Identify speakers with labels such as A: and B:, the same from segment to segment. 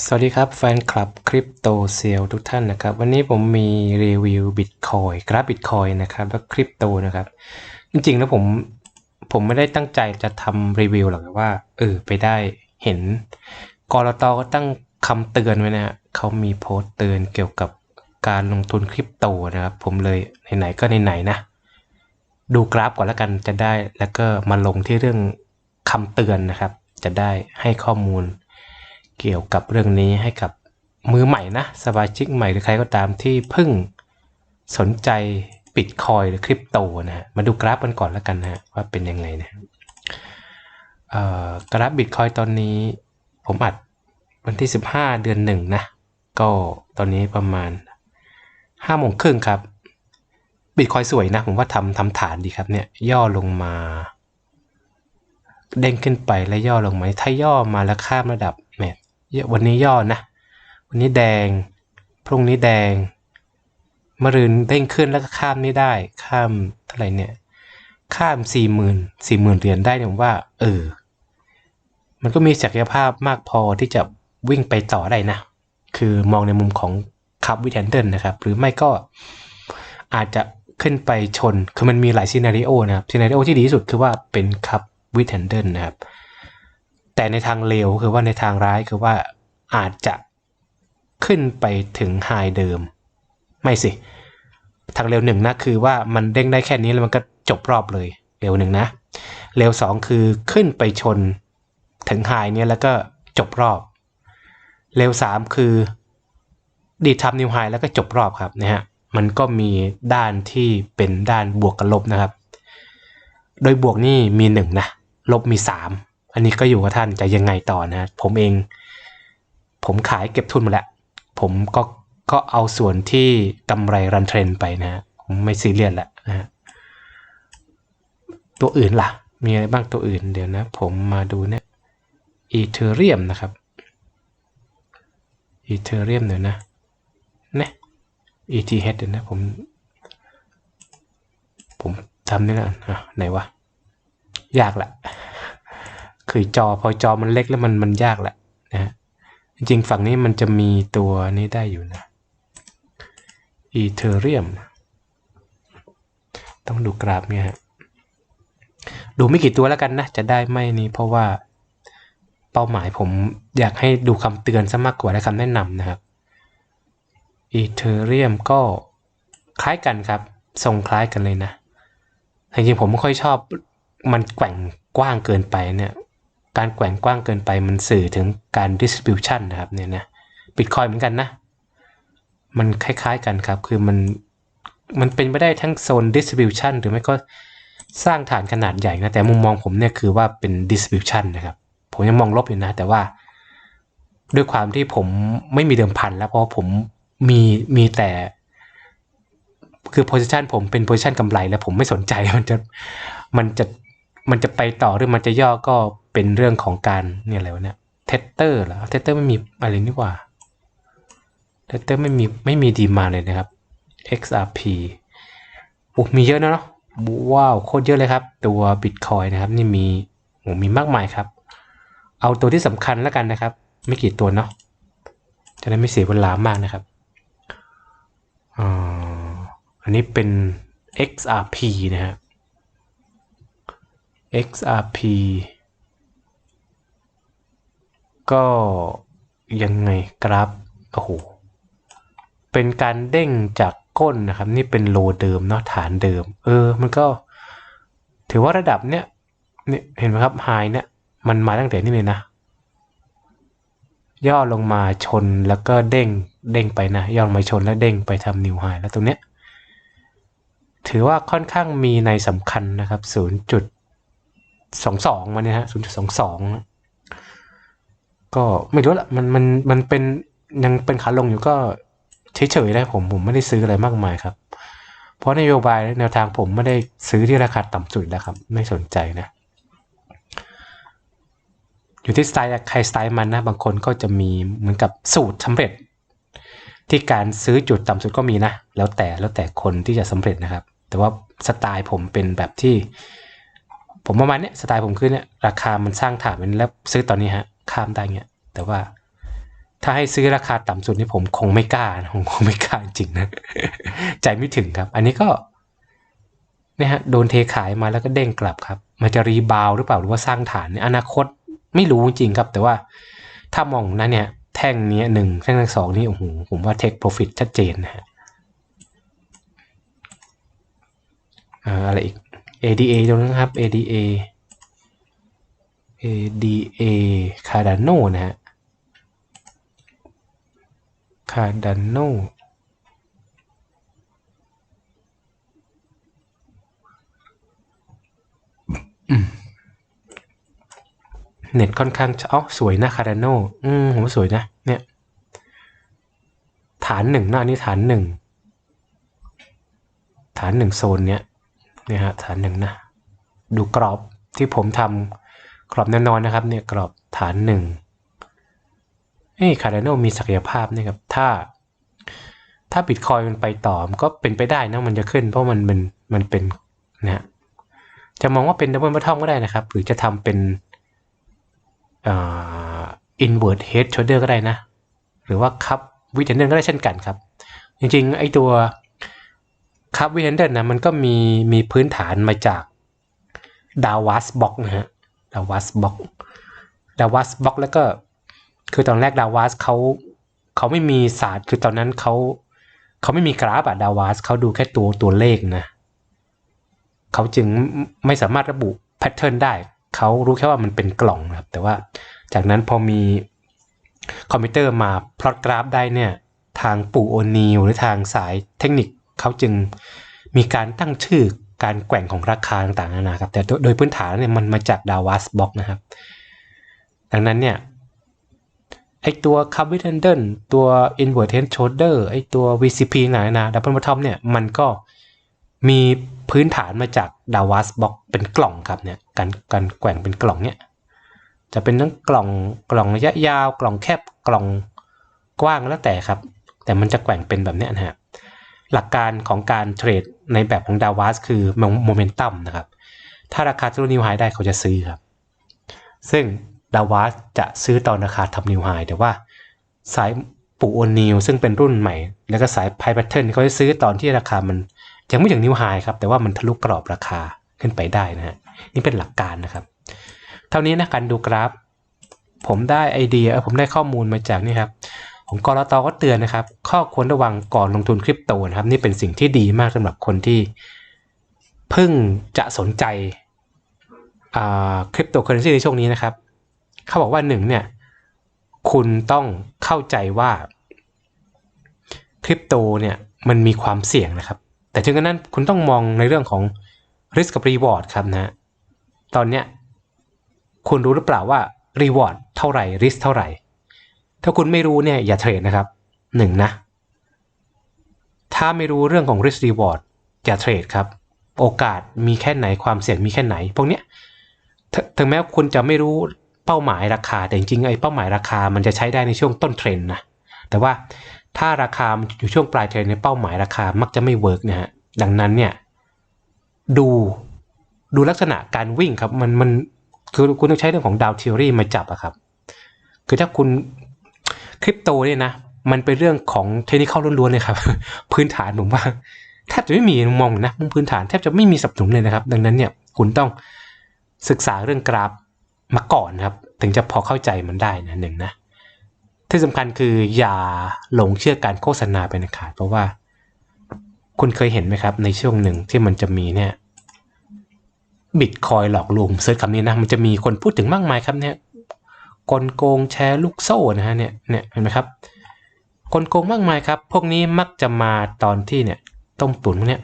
A: สวัสดีครับแฟนคลับคริปโตเซลทุกท่านนะครับ วันนี้ผมมีรีวิวบิตคอยกราฟบิตคอยนะครับแล้วคริปโตนะครับ จริงๆแล้วผมผมไม่ได้ตั้งใจจะทำรีวิวหรอกว่าเออไปได้เห็นกรตก็ตั้งคำเตือนไว้นะฮะเขามีโพสต์เตือนเกี่ยวกับการลงทุนคริปโตนะครับ ผมเลยไหนๆก็ไหนๆนะ ดูกราฟก่อนแล้วกันจะได้แล้วก็มาลงที่เรื่องคำเตือนนะครับ จะได้ให้ข้อมูล เกี่ยวกับเรื่องนี้ให้กับมือใหม่นะสมาชิกใหม่หรือใครก็ตามที่เพิ่งสนใจบิตคอยหรือคริปโตนะฮะมาดูกราฟกันก่อนแล้วกันนะฮะว่าเป็นยังไงนะกราฟบิตคอยตอนนี้ผมอัดวันที่ 15 เดือนหนึ่งนะ ก็ตอนนี้ประมาณ5โมงครึ่งครับบิตคอยสวยนะ ผมว่าทำทำฐานดีครับเนี่ย ย่อลงมา เด้งขึ้นไปแล้วย่อลงมาถ้าย่อมาแล้วข้ามระดับ วันนี้ย่อนะ วันนี้แดง พรุ่งนี้แดงมะรืนเด้งขึ้นแล้วก็ข้ามไม่ได้ ข้ามเท่าไหร่เนี่ย ข้ามสี่หมื่นสี่หมื่นเหรียญได้เนี่ยผมว่า เออ มันก็มีศักยภาพมากพอที่จะวิ่งไปต่อได้นะ คือมองในมุมของคับวิแทนเดิลนะครับ หรือไม่ก็อาจจะขึ้นไปชน คือมันมีหลายซีนารีโอนะครับซีนารีโอที่ดีที่สุดคือว่าเป็นคับวิแทนเดิลนะครับ แต่ในทางเลวคือว่าในทางร้ายคือว่าอาจจะขึ้นไปถึงไฮเดิม ไม่สิ ทางเร็วหนึ่งนะคือว่ามันเด้งได้แค่นี้แล้วมันก็จบรอบเลยเร็วหนึ่งนะ เร็วสองคือขึ้นไปชนถึงไฮเนี่ยแล้วก็จบรอบ เร็วสามคือดีทับนิวไฮแล้วก็จบรอบครับนะฮะมันก็มีด้านที่เป็นด้านบวกกับลบนะครับ โดยบวกนี่มีหนึ่งนะลบมีสาม อันนี้ก็อยู่กับท่านจะยังไงต่อนะ ผมเอง ผมขายเก็บทุนมาแล้ว ผมก็ก็เอาส่วนที่กำไรรันเทรนไปนะผมไม่ซีเรียสละนะตัวอื่นล่ะ มีอะไรบ้างตัวอื่นเดี๋ยวนะ ผมมาดูเนี่ยอีเทเรียมนะครับอีเทเรียมเดี๋ยวนะเนี่ย ETH เดี๋ยวนะผม ผมทำนี่ละไหนวะ ยากละ คือจอพอจอมันเล็กแล้วมันมันยากแหละนะจริงฝั่งนี้มันจะมีตัวนี้ได้อยู่นะ Ethereum ต้องดูกราฟเนี่ยฮะดูไม่กี่ตัวแล้วกันนะ จะได้ไม่นี้เพราะว่าเป้าหมายผมอยากให้ดูคำเตือนซะมากกว่าและคำแนะนำนะครับ Ethereum ก็คล้ายกันครับ ทรงคล้ายกันเลยนะจริงๆผมไม่ค่อยชอบมันแกว่งกว้างเกินไปเนี่ย การแกว่งกว้างเกินไปมันสื่อถึงการ distribution นะครับเนี่ยนะบิตคอยเหมือนกันนะ มันคล้ายๆกันครับ คือมันมันเป็นไปได้ทั้งโซน distribution หรือไม่ก็สร้างฐานขนาดใหญ่นะ แต่มุมมองผมเนี่ยคือว่าเป็น distribution นะครับ ผมยังมองลบอยู่นะ แต่ว่า ด้วยความที่ผมไม่มีเดิมพันแล้วเพราะผมมีมีแต่ คือ position ผมเป็น position กำไร แล้วผมไม่สนใจมันจะมันจะมันจะไปต่อหรือมันจะย่อก็ เป็นเรื่องของการเนี่ยอะไรวะเนี่ยเทสเตอร์เหรอเทสเตอร์ไม่มีอะไรนี่ว่าเทสเตอร์ไม่มีไม่มีดีมาเลยนะครับ XRP โอ้มีเยอะนะเนาะว้าวโคตรเยอะเลยครับ ตัว Bitcoin นะครับ นี่มีโอ้มีมากมายครับ เอาตัวที่สำคัญแล้วกันนะครับ ไม่กี่ตัวเนาะจะได้ไม่เสียเวลามากนะครับอันนี้เป็น XRP นะฮะ XRP ก็ยังไงกราฟโอ้โหเป็นการเด้งจากก้นนะครับ นี่เป็นโลเดิมเนาะฐานเดิม เออ มันก็ ถือว่าระดับเนี้ยเนี่ยเห็นไหมครับไฮเนี่ย มันมาตั้งแต่นี่เลยนะ ย่อลงมาชนแล้วก็เด้งเด้งไปนะย่อลงมาชนแล้วเด้งไปทำนิวไฮแล้วตรงเนี้ยถือว่าค่อนข้างมีในสำคัญนะครับ 0.22มันเนี่ยฮะ0.22 ก็ไม่รู้ละมันมันมันเป็นยังเป็นขาลงอยู่ก็เฉยๆได้ผมผมไม่ได้ซื้ออะไรมากมายครับ เพราะนโยบายแนวทางผมไม่ได้ซื้อที่ราคาต่ำสุดแล้วครับ ไม่สนใจนะ อยู่ที่สไตล์ใครสไตล์มันนะบางคนก็จะมีเหมือนกับสูตรสำเร็จ ที่การซื้อจุดต่ำสุดก็มีนะ แล้วแต่แล้วแต่คนที่จะสำเร็จนะครับ แต่ว่าสไตล์ผมเป็นแบบที่ ผมประมาณเนี้ยสไตล์ผมคือเนี่ยราคามันสร้างฐานมันแล้วซื้อตอนนี้ฮะ ข้ามได้เงี้ย แต่ว่าถ้าให้ซื้อราคาต่ำสุดนี่ผมคงไม่กล้าผมคงไม่กล้าจริงนะ ใจไม่ถึงครับ อันนี้ก็เนี่ยฮะโดนเทขายมาแล้วก็เด้งกลับครับ มันจะรีบาวหรือเปล่าหรือว่าสร้างฐานในอนาคตไม่รู้จริงครับ แต่ว่าถ้ามองนะเนี่ย แท่งนี้หนึ่งแท่งสองนี่โอ้โหผมว่าเทคโปรฟิตชัดเจนนะฮะอะไรอีก ADA ตรงนั้นครับ ADA ADA Cardano นะฮะ Cardano เน็ตค่อนข้างอ๋อสวยนะ Cardano อืมผมว่าสวยนะ เนี่ย ฐานหนึ่งหน้านี้ฐานหนึ่ง ฐานหนึ่งโซนเนี้ยเนี่ยฮะฐานหนึ่งนะ ดูกรอบที่ผมทำ กรอบแน่นอนนะครับเนี่ยกรอบฐานหนึ่งเฮ้คาร์ดโนมีศักยภาพนะครับถ้า ถ้าบิตคอยมันไปต่อมันก็เป็นไปได้นะมันจะขึ้น เพราะมันมันมันเป็นนะฮะจะมองว่าเป็นดับเบิลบัตทอมก็ได้นะครับ หรือจะทำเป็นอ่า invert head shoulder ก็ได้นะ หรือว่าคัพวิเทนเดนก็ได้เช่นกันครับ จริงๆ ไอตัวคัพวิเทนเดนนะมันก็มีมีพื้นฐานมาจากดาวัสบ็อกนะฮะ ดาวัสบ็อกดาวัสบ็อกแล้วก็ คือตอนแรกดาวัสเขาเขาไม่มีศาสตร์ คือตอนนั้นเขาเขาไม่มีกราฟอะดาวัสเขาดูแค่ตัวตัวเลขนะเขาจึงไม่สามารถระบุแพทเทิร์นได้เขารู้แค่ว่ามันเป็นกล่องนะครับ แต่ว่าจากนั้นพอมีคอมพิวเตอร์มาพลอตกราฟได้เนี่ย ทางปู่โอนีหรือทางสายเทคนิคเขาจึงมีการตั้งชื่อ การแกว่งของราคาต่างๆนานาครับ แต่โดยพื้นฐานเนี่ยมันมาจากดาวัสบ็อกนะครับ ดังนั้นเนี่ยไอตัว c a p i t a n d e n ตัว inverted shoulder ไอตัว VCP หนานะดับเบิลบอททอมเนี่ยมันก็มีพื้นฐานมาจากดาวัสบ็อกเป็นกล่องครับเนี่ยการการแกว่งเป็นกล่องเนี่ยจะเป็นทั้งกล่องกล่องระยะยาว กล่องแคบกล่องกว้างแล้วแต่ครับ แต่มันจะแกว่งเป็นแบบนี้นะฮะ หลักการของการเทรดในแบบของดาวัสคือโมเมนตัมนะครับ ถ้าราคาทะลุนิวไฮได้เขาจะซื้อครับ ซึ่งดาวัสจะซื้อตอนราคาทำนิวไฮแต่ว่าสายปูโอนิวซึ่งเป็นรุ่นใหม่ แล้วก็สายไพแพทเทิร์นเขาจะซื้อตอนที่ราคามันยังไม่ถึงนิวไฮครับ แต่ว่ามันทะลุกรอบราคาขึ้นไปได้นะฮะ นี่เป็นหลักการนะครับ เท่านี้นะการดูกราฟ ผมได้ไอเดีย ผมได้ข้อมูลมาจากนี่ครับ ของกรตก็เตือนนะครับ ข้อควรระวังก่อนลงทุนคริปโตนะครับ นี่เป็นสิ่งที่ดีมากสำหรับคนที่เพิ่งจะสนใจคริปโตเคอเรนซีในช่วงนี้นะครับ เขาบอกว่าหนึ่งเนี่ยคุณต้องเข้าใจว่าคริปโตเนี่ยมันมีความเสี่ยงนะครับ แต่ถึงกระนั้นคุณต้องมองในเรื่องของ risk กับ reward ครับนะตอนเนี้ยคุณรู้หรือเปล่าว่า reward เท่าไหร่ risk เท่าไหร่ ถ้าคุณไม่รู้เนี่ยอย่าเทรดนะครับหนึ่งนะ ถ้าไม่รู้เรื่องของ risk reward อย่าเทรดครับ โอกาสมีแค่ไหนความเสี่ยงมีแค่ไหน พวกเนี้ยถึงแม้คุณจะไม่รู้เป้าหมายราคาแต่จริงๆไอ้เป้าหมายราคามันจะใช้ได้ในช่วงต้นเทรนนะแต่ว่าถ้าราคาอยู่ช่วงปลายเทรนในเป้าหมายราคามักจะไม่เวิร์กนะฮะดังนั้นเนี่ยดูดูลักษณะการวิ่งครับมันมันคือคุณต้องใช้เรื่องของดาวเทอรี่มาจับอะครับ คือถ้าคุณ คริปโตเนี่ยนะ มันเป็นเรื่องของเทคนิคล้วนๆเลยครับ พื้นฐานผมว่าแทบจะไม่มีมองนะพื้นฐานแทบจะไม่มีสับสนเลยนะครับ ดังนั้นเนี่ยคุณต้องศึกษาเรื่องกราฟมาก่อนครับ ถึงจะพอเข้าใจมันได้นะหนึ่งนะที่สำคัญคืออย่าหลงเชื่อการโฆษณาไปนะขาดเพราะว่า คุณเคยเห็นไหมครับ ในช่วงหนึ่งที่มันจะมีเนี่ยบิตคอยหลอกลวงเซิร์ชคำนี้นะมันจะมีคนพูดถึงมากมายครับเนี่ย กลโกงแชร์ลูกโซ่นะฮะเนี่ยเนี่ยเห็นไหมครับกลโกงมากมายครับ พวกนี้มักจะมาตอนที่เนี่ยต้มตุ๋นเนี่ย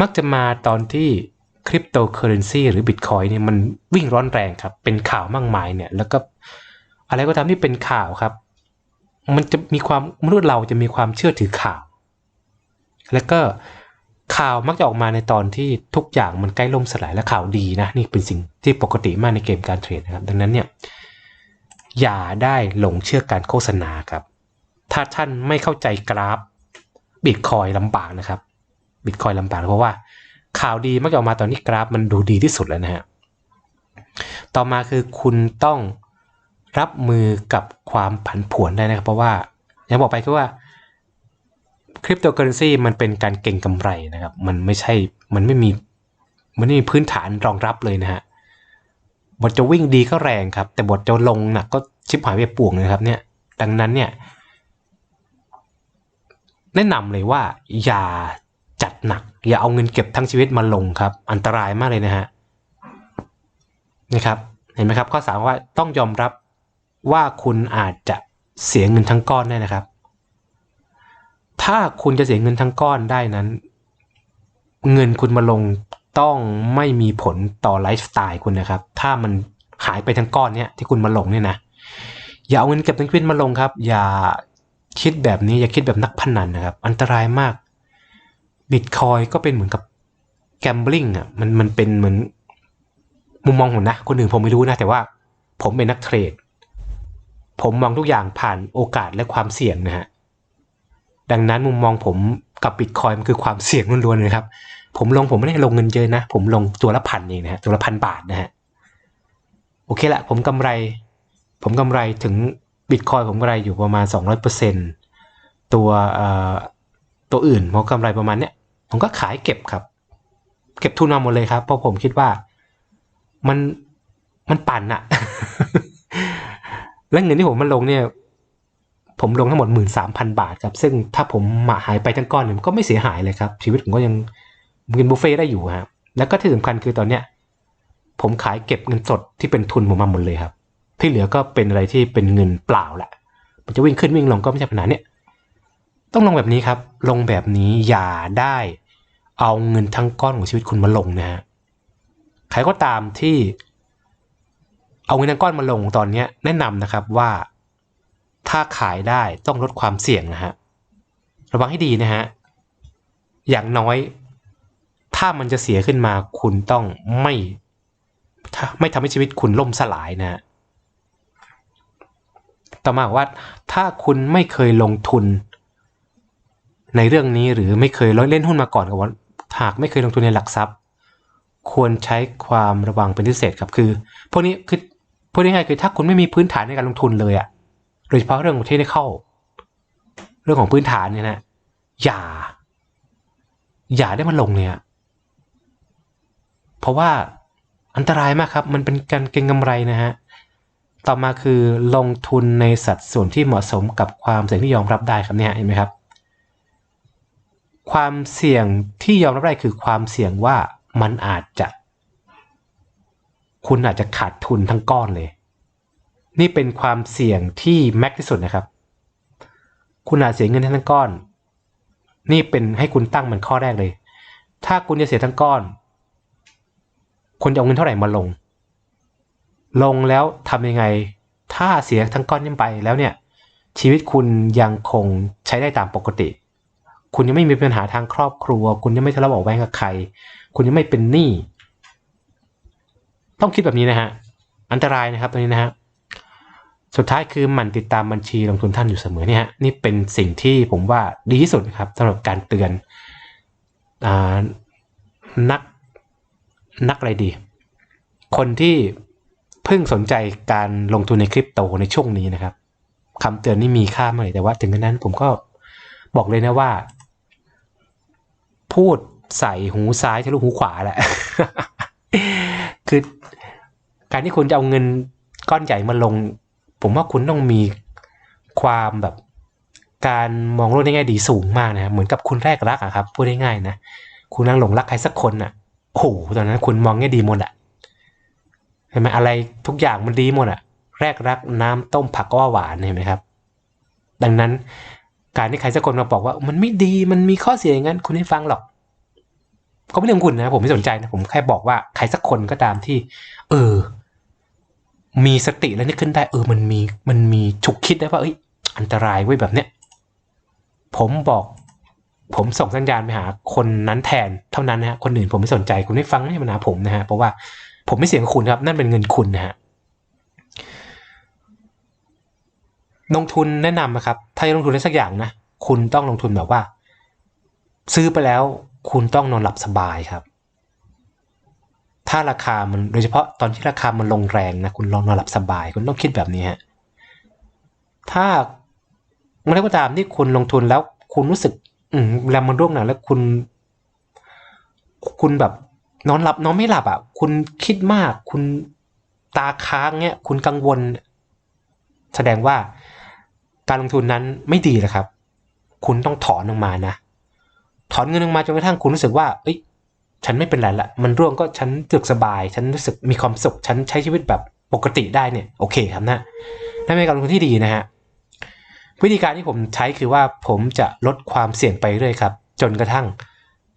A: มักจะมาตอนที่คริปโตเคอเรนซีหรือบิตคอยเนี่ยมันวิ่งร้อนแรงครับ เป็นข่าวมากมายเนี่ยแล้วก็อะไรก็ตามที่เป็นข่าวครับ มันจะมีความมนุษย์เราจะมีความเชื่อถือข่าว แล้วก็ข่าวมักจะออกมาในตอนที่ทุกอย่างมันใกล้ล่มสลายและข่าวดีนะนี่เป็นสิ่งที่ปกติมากในเกมการเทรดนะครับ ดังนั้นเนี่ย อย่าได้หลงเชื่อการโฆษณาครับ ถ้าท่านไม่เข้าใจกราฟบิตคอยลำบากนะครับบิตคอยลำบากเพราะว่า ข่าวดีมักจะออกมาตอนนี้กราฟมันดูดีที่สุดแล้วนะฮะต่อมาคือคุณต้องรับมือกับความผันผวนได้นะครับ เพราะว่าอย่างบอกไปคือว่าคริปโตเคอเรนซีมันเป็นการเก่งกำไรนะครับ มันไม่ใช่มันไม่มีมันไม่มีพื้นฐานรองรับเลยนะฮะ บทจะวิ่งดีก็แรงครับ แต่บทจะลงหนักก็ชิบหายไปป่วงเลยครับเนี่ย ดังนั้นเนี่ย แนะนำเลยว่า อย่าจัดหนัก อย่าเอาเงินเก็บทั้งชีวิตมาลงครับ อันตรายมากเลยนะฮะนะครับ เห็นไหมครับข้อสามว่าต้องยอมรับว่าคุณอาจจะเสียเงินทั้งก้อนได้นะครับ ถ้าคุณจะเสียเงินทั้งก้อนได้นั้น เงินคุณมาลง ต้องไม่มีผลต่อไลฟ์สไตล์คุณนะครับ ถ้ามันหายไปทั้งก้อนเนี่ยที่คุณมาลงเนี่ยนะ อย่าเอาเงินเก็บทั้งชีวิตมาลงครับ อย่าคิดแบบนี้อย่าคิดแบบนักพนันนะครับ อันตรายมากบิตคอยก็เป็นเหมือนกับแกมบลิงอะมันมันเป็นเหมือนมุมมองผมนะ คนอื่นผมไม่รู้นะ แต่ว่าผมเป็นนักเทรด ผมมองทุกอย่างผ่านโอกาสและความเสี่ยงนะฮะดังนั้นมุมมองผมกับบิตคอยมันคือความเสี่ยงล้วนๆเลยครับ ผมลงผมไม่ได้ลงเงินเยอะนะ ผมลงตัวละพันเองนะฮะตัวละพันบาทนะฮะโอเคละผมกำไร ผมกำไรถึงบิตคอยผมกำไรอยู่ประมาณ 200%ตัวเอ่อตัวอื่นผมกำไรประมาณเนี้ยผมก็ขายเก็บครับ เก็บทุนมาหมดเลยครับ เพราะผมคิดว่ามันมันปั่นอะและเงินที่ผมมันลงเนี่ย ผมลงทั้งหมดหมื่นสามพันบาทครับ ซึ่งถ้าผมมาหายไปทั้งก้อนเนี่ยก็ไม่เสียหายเลยครับ ชีวิตผมก็ยัง กินบุฟเฟ่ต์ได้อยู่ครับแล้วก็ที่สำคัญคือตอนเนี้ยผมขายเก็บเงินสดที่เป็นทุนผมมาหมดเลยครับ ที่เหลือก็เป็นอะไรที่เป็นเงินเปล่าแหละมันจะวิ่งขึ้นวิ่งลงก็ไม่ใช่ปัญหาเนี่ยต้องลงแบบนี้ครับ ลงแบบนี้อย่าได้เอาเงินทั้งก้อนของชีวิตคุณมาลงนะฮะใครก็ตามที่เอาเงินทั้งก้อนมาลงตอนนี้แนะนำนะครับว่าถ้าขายได้ต้องลดความเสี่ยงนะฮะระวังให้ดีนะฮะอย่างน้อย ถ้ามันจะเสียขึ้นมาคุณต้องไม่ไม่ทำให้ชีวิตคุณล่มสลายนะ ต่อมาว่าถ้าคุณไม่เคยลงทุน ในเรื่องนี้หรือไม่เคยเล่นหุ้นมาก่อนกับว่าหากไม่เคยลงทุนในหลักทรัพย์ ควรใช้ความระวังเป็นพิเศษครับคือพวกนี้คือพูดง่ายๆคือถ้าคุณไม่มีพื้นฐานในการลงทุนเลยอะโดยเฉพาะเรื่องของเทคนิคเรื่องของพื้นฐานเนี่ยนะอย่า อย่าได้มาลงเนี่ย เพราะว่าอันตรายมากครับ มันเป็นการเก็งกำไรนะฮะ ต่อมาคือลงทุนในสัดส่วนที่เหมาะสมกับความเสี่ยงที่ยอมรับได้ครับเนี่ยเห็นไหมครับ ความเสี่ยงที่ยอมรับได้คือความเสี่ยงว่ามันอาจจะ คุณอาจจะขาดทุนทั้งก้อนเลย นี่เป็นความเสี่ยงที่แม็กที่สุดนะครับ คุณอาจเสียเงินทั้งก้อน นี่เป็นให้คุณตั้งมันข้อแรกเลย ถ้าคุณจะเสียทั้งก้อน คุณจะเอาเงินเท่าไหร่มาลง ลงแล้วทำยังไง ถ้าเสียทั้งก้อนยิ่งไปแล้วเนี่ย ชีวิตคุณยังคงใช้ได้ตามปกติ คุณยังไม่มีปัญหาทางครอบครัว คุณยังไม่ทะเลาะเบาะแว้งกับใคร คุณยังไม่เป็นหนี้ต้องคิดแบบนี้นะฮะ อันตรายนะครับตรงนี้นะฮะ สุดท้ายคือหมั่นติดตามบัญชีลงทุนท่านอยู่เสมอเนี่ยฮะ นี่เป็นสิ่งที่ผมว่าดีที่สุดครับสำหรับการเตือนอนัก นักอะไรดี คนที่เพิ่งสนใจการลงทุนในคริปโตในช่วงนี้นะครับคำเตือนนี่มีค่ามากเลยแต่ว่าถึงกระนั้นผมก็บอกเลยนะว่า พูดใส่หูซ้ายทะลุหูขวาแหละ คือการที่คุณจะเอาเงินก้อนใหญ่มาลง ผมว่าคุณต้องมีความแบบการมองโลกในแง่ดีสูงมากนะเหมือนกับคุณแรกรักอะครับพูดง่ายๆนะคุณนั่งหลงรักใครสักคนอะ โอ้โหตอนนั้นคุณมองแง่ดีหมดอะเห็นไหมอะไรทุกอย่างมันดีหมดอะแรกรักน้ำต้มผักก็ว่าหวานเห็นไหมครับ ดังนั้นการที่ใครสักคนมาบอกว่ามันไม่ดีมันมีข้อเสียอย่างนั้น คุณไม่ฟังหรอกก็ไม่เรื่องคุณนะ ผมไม่สนใจนะ ผมแค่บอกว่าใครสักคนก็ตามที่ เออ มีสติแล้วนึกขึ้นได้ เออ มันมีมันมีฉุกคิดได้ว่าเอ้ยอันตรายไว้แบบเนี้ยผมบอก ผมส่งสัญญาณไปหาคนนั้นแทนเท่านั้นนะฮะคนอื่นผมไม่สนใจคุณไม่ฟังไม่มาหาผมนะฮะเพราะว่าผมไม่เสียงคุณครับ นั่นเป็นเงินคุณนะฮะลงทุนแนะนำนะครับ ถ้าจะลงทุนอะไรสักอย่างนะคุณต้องลงทุนแบบว่า ซื้อไปแล้วคุณต้องนอนหลับสบายครับถถ้าราคามันโดยเฉพาะตอนที่ราคามันลงแรงนะคุณลองนอนหลับสบาย คุณต้องคิดแบบนี้ฮะถ้าเมื่อไรก็ตามที่คุณลงทุนแล้วคุณรู้สึก อืมเวลามันร่วงหนักแล้วคุณ คุณแบบ นอนหลับนอนไม่หลับอะ คุณคิดมาก คุณตาค้างเนี้ย คุณกังวล แสดงว่าการลงทุนนั้นไม่ดีนะครับ คุณต้องถอนออกมานะ ถอนเงินออกมาจนกระทั่งคุณรู้สึกว่า เอ้ย ฉันไม่เป็นไรละ มันร่วงก็ฉันรู้สึกสบาย ฉันรู้สึกมีความสุข ฉันใช้ชีวิตแบบปกติได้เนี่ย โอเคครับนะนั่นเป็นการลงทุนที่ดีนะฮะ วิธีการที่ผมใช้คือว่าผมจะลดความเสี่ยงไปเรื่อยครับ จนกระทั่ง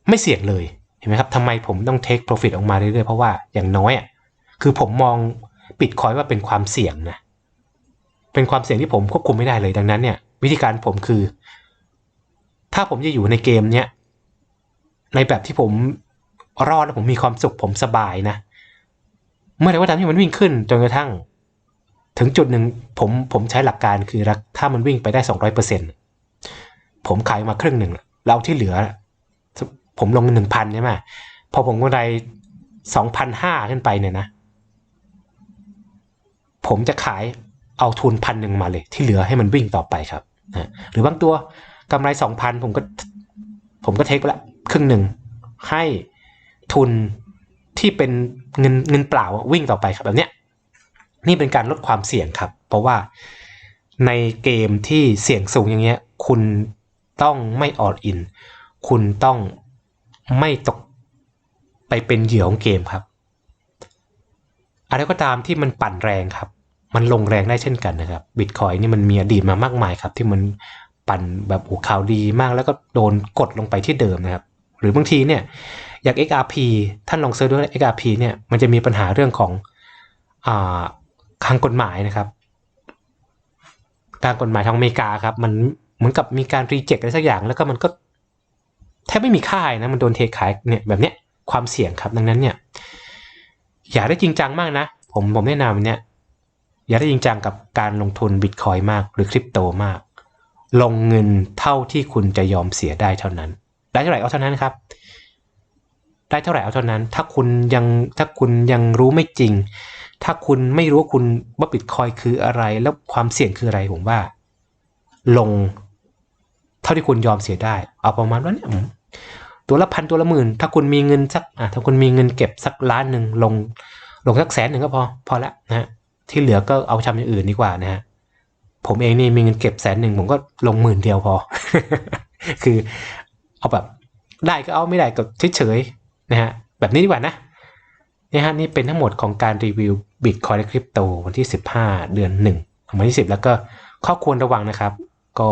A: ไม่เสี่ยงเลยเห็นไหมครับทำไมผมต้อง take profit ออกมาเรื่อยๆ เพราะว่าอย่างน้อยอะคือผมมองบิตคอยว่าเป็นความเสี่ยงนะเป็นความเสี่ยงที่ผมควบคุมไม่ได้เลยดังนั้นเนี่ยวิธีการผมคือ ถ้าผมจะอยู่ในเกมเนี้ยในแบบที่ผมรอดแล้วผมมีความสุขผมสบายนะ เมื่อไหร่ก็ตามที่มันวิ่งขึ้นจนกระทั่ง ถึงจุดหนึ่งผมผมใช้หลักการคือรักถ้ามันวิ่งไปได้สองร้อยเปอร์เซ็นตผมขายมาครึ่งหนึ่งแล้วที่เหลือ ผมลงหนึ่งพันใช่ไหมพอผมกำไรสองพันห้าขึ้นไปเนี่ยนะ ผมจะขายเอาทุนพันหนึ่งมาเลย ที่เหลือให้มันวิ่งต่อไปครับนะหรือบางตัวกำไรสองพันผมก็ ผมก็เทคไปละครึ่งหนึ่งให้ทุนที่เป็นเงินเงินเปล่าวิ่งต่อไปครับแบบเนี้ย นี่เป็นการลดความเสี่ยงครับ เพราะว่าในเกมที่เสี่ยงสูงอย่างเงี้ย คุณต้องไม่ออดอิน คุณต้องไม่ตกไปเป็นเหยื่อของเกมครับ อะไรก็ตามที่มันปั่นแรงครับ มันลงแรงได้เช่นกันนะครับ บิตคอยนี่มันมีอดีตมามากมายครับ ที่มันปั่นแบบโอ้ข่าวดีมากแล้วก็โดนกดลงไปที่เดิมนะครับ หรือบางทีเนี่ยอย่าง XRP ท่านลองเซิร์ชดู XRP เนี่ยมันจะมีปัญหาเรื่องของอ่า ทางกฎหมายนะครับ ทางกฎหมายทางอเมริกาครับ มันเหมือนกับมีการรีเจ็คอะไรสักอย่าง แล้วก็มันก็แทบไม่มีค่ายนะ มันโดนเทขายเนี่ยแบบเนี้ยความเสี่ยงครับ ดังนั้นเนี่ย อย่าได้จริงจังมากนะ ผมผมแนะนำเนี่ย อย่าได้จริงจังกับการลงทุนบิตคอยมาก หรือคริปโตมาก ลงเงินเท่าที่คุณจะยอมเสียได้เท่านั้น ได้เท่าไหร่เอาเท่านั้นครับ ได้เท่าไหร่เอาเท่านั้น ถ้าคุณยังถ้าคุณยังรู้ไม่จริง ถ้าคุณไม่รู้ว่าคุณว่าบิตคอยคืออะไร แล้วความเสี่ยงคืออะไรผมว่า ลง เท่าที่คุณยอมเสียได้ เอาประมาณว่าเนี่ยตัวละพันตัวละหมื่น ถ้าคุณมีเงินสักอะถ้าคุณมีเงินเก็บสักล้านหนึ่งลง ลงสักแสนหนึ่งก็พอ พอละนะฮะที่เหลือก็เอาทำอย่างอื่นดีกว่านะฮะผมเองนี่มีเงินเก็บแสนหนึ่งผมก็ลงหมื่นเดียวพอ คือเอาแบบได้ก็เอาไม่ได้ก็เฉยๆนะฮะแบบนี้ดีกว่านะ นี่ฮะนี่เป็นทั้งหมดของการรีวิวบิตคอยและคริปโตวันที่ 15 เดือน1ของวันที่10 แล้วก็ข้อควรระวังนะครับ ก็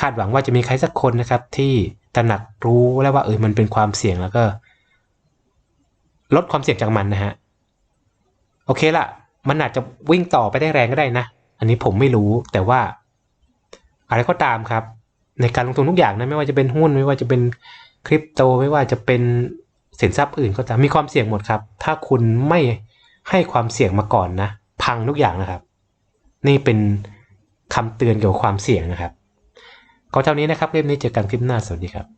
A: คาดหวังว่าจะมีใครสักคนนะครับ ที่ตระหนักรู้แล้วว่าเออมันเป็นความเสี่ยงแล้วก็ ลดความเสี่ยงจากมันนะฮะโอเคละมันอาจจะวิ่งต่อไปได้แรงก็ได้นะ อันนี้ผมไม่รู้แต่ว่า อะไรก็ตามครับ ในการลงทุนทุกอย่างนะไม่ว่าจะเป็นหุ้นไม่ว่าจะเป็นคริปโตไม่ว่าจะเป็น สินทรัพย์อื่นก็ตามมีความเสี่ยงหมดครับ ถ้าคุณไม่ให้ความเสี่ยงมาก่อนนะ พังทุกอย่างนะครับ นี่เป็นคำเตือนเกี่ยวกับความเสี่ยงนะครับ ก็เท่านี้นะครับคลิปนี้เจอกันคลิปหน้าสวัสดีครับ